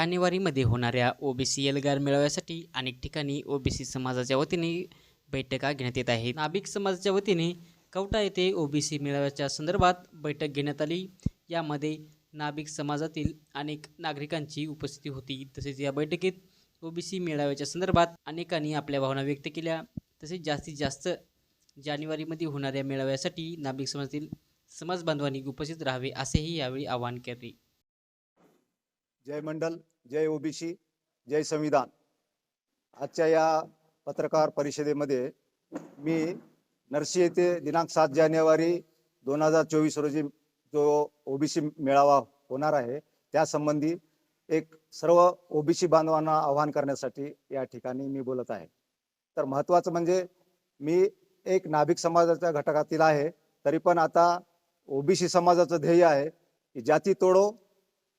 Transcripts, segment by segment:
जानेवारीमध्ये होणाऱ्या ओबीसी एल्गार मेळाव्यासाठी अनेक ठिकाणी ओबीसी समाजाच्या वतीने बैठका घेण्यात येत आहेत. नाभिक समाजाच्या वतीने कवटा येथे ओबीसी मेळाव्याच्या संदर्भात बैठक घेण्यात आली. यामध्ये नाभिक समाजातील अनेक नागरिकांची उपस्थिती होती. तसेच या बैठकीत ओबीसी मेळाव्याच्या संदर्भात अनेकांनी आपल्या भावना व्यक्त केल्या. तसेच जास्तीत जास्त जानेवारीमध्ये होणाऱ्या मेळाव्यासाठी नाभिक समाजातील समाजबांधवांनी उपस्थित राहावे असेही यावेळी आवाहन केले. जय मंडल. जय ओबीसी जय संविधान. आजच्या या पत्रकार परिषदेमध्ये मी नरसी येथे दिनांक सात जानेवारी दोन हजार चोवीस रोजी जो ओबीसी मेळावा होणार आहे त्यासंबंधी एक सर्व ओबीसी बांधवांना आवाहन करण्यासाठी या ठिकाणी मी बोलत आहे. तर महत्त्वाचं म्हणजे मी एक नाभिक समाजाच्या घटकातील आहे तरी पण आता ओबीसी समाजाचं ध्येय आहे की जाती तोडो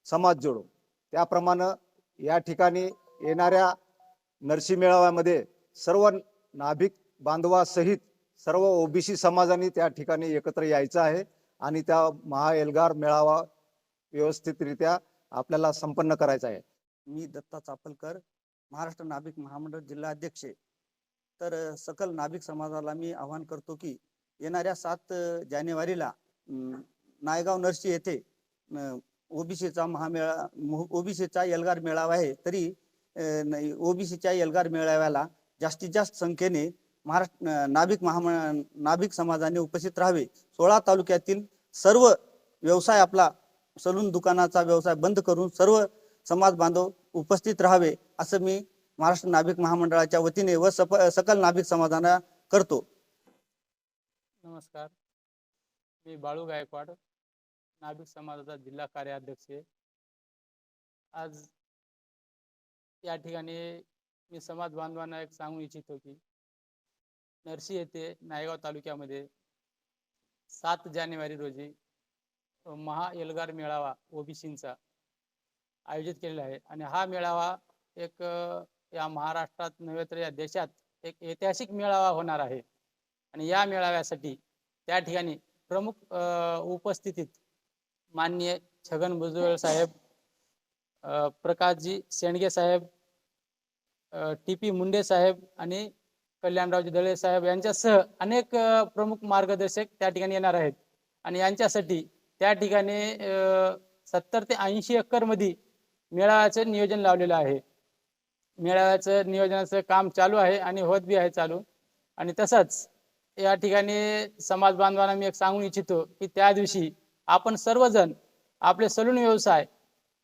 समाज जोडो. त्याप्रमाणे या ठिकाणी येणाऱ्या नरसी मेळाव्यामध्ये सर्व नाभिक बांधवासहित सर्व ओबीसी समाजाने त्या ठिकाणी एकत्र यायचं आहे आणि त्या महाएल्गार मेळावा व्यवस्थितरित्या आपल्याला संपन्न करायचा आहे. मी दत्ता चापलकर महाराष्ट्र नाभिक महामंडळ जिल्हा अध्यक्ष तर सकल नाभिक समाजाला मी आवाहन करतो की येणाऱ्या सात जानेवारीला नायगाव नरसी येथे ओबीसीचा महामेळा ओबीसीचा एल्गार मेळावा आहे तरी ओबीसीच्या एल्गार मेळाव्याला जास्तीत जास्त संख्येने महाराष्ट्र नाभिक महाम नाभिक समाजाने उपस्थित राहावे. सोळा तालुक्यातील सर्व व्यवसाय आपला सलून दुकानाचा व्यवसाय बंद करून सर्व समाज बांधव उपस्थित राहावे असं मी महाराष्ट्र नाभिक महामंडळाच्या वतीने व सप सकल नाभिक समाजाना करतो. नमस्कार. मी बाळू गायकवाड. नाभिक समाजाचा जिल्हा कार्याध्यक्ष आहे. आज या ठिकाणी मी समाज बांधवांना एक सांगू इच्छितो की नरसी येथे नायगाव तालुक्यामध्ये सात जानेवारी रोजी महा एल्गार मेळावा ओबीसींचा आयोजित केलेला आहे आणि हा मेळावा एक या महाराष्ट्रात नव्हे तर या देशात एक ऐतिहासिक मेळावा होणार आहे आणि या मेळाव्यासाठी त्या ठिकाणी प्रमुख उपस्थितीत माननीय छगन भुजबळ साहेब प्रकाशजी शेंडगे साहेब टी पी मुंडे साहेब आणि कल्याणरावजी दळे साहेब यांच्यासह अनेक प्रमुख मार्गदर्शक त्या ठिकाणी येणार आहेत. आणि यांच्यासाठी त्या ठिकाणी सत्तर ते ऐंशी एकरमध्ये मेळाव्याचं नियोजन लावलेलं आहे. मेळाव्याचं नियोजनाचं काम चालू आहे आणि होत बी आहे चालू. आणि तसंच या ठिकाणी समाज बांधवांना मी एक सांगू इच्छितो की त्या दिवशी आपण सर्वजण आपले सलून व्यवसाय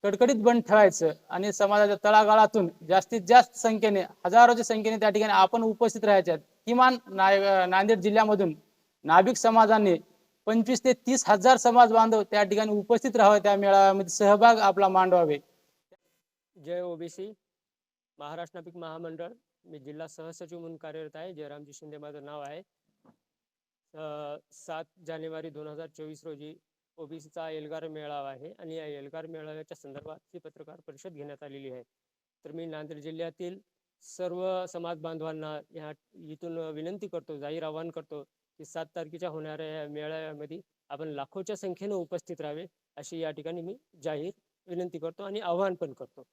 कडकडीत बंद ठेवायचं आणि समाजाच्या तळागाळातून जास्तीत जास्त संख्येने हजारोच्या संख्येने त्या ठिकाणी आपण उपस्थित राहायच्या किमान नाय नांदेड जिल्ह्यामधून नाभिक समाजाने पंचवीस ते तीस हजार समाज बांधव त्या ठिकाणी उपस्थित राहावे त्या मेळाव्यामध्ये सहभाग आपला मांडवावे. जय ओबीसी महाराष्ट्र नापिक महामंडळ. मी जिल्हा सहसचिव म्हणून कार्यरत आहे जयरामजी शिंदे माझं नाव आहे. सात जानेवारी दोन हजार चोवीस रोजी ओबीसीचा एल्गार मेळावा आहे आणि या एल्गार मेळाव्याच्या संदर्भात ही पत्रकार परिषद घेण्यात आलेली आहे. तर मी नांदेड जिल्ह्यातील सर्व समाज बांधवांना या इथून विनंती करतो जाहीर आवाहन करतो की सात तारखेच्या होणाऱ्या या मेळाव्यामध्ये आपण लाखोच्या संख्येनं उपस्थित राहावे अशी या ठिकाणी मी जाहीर विनंती करतो आणि आवाहन पण करतो.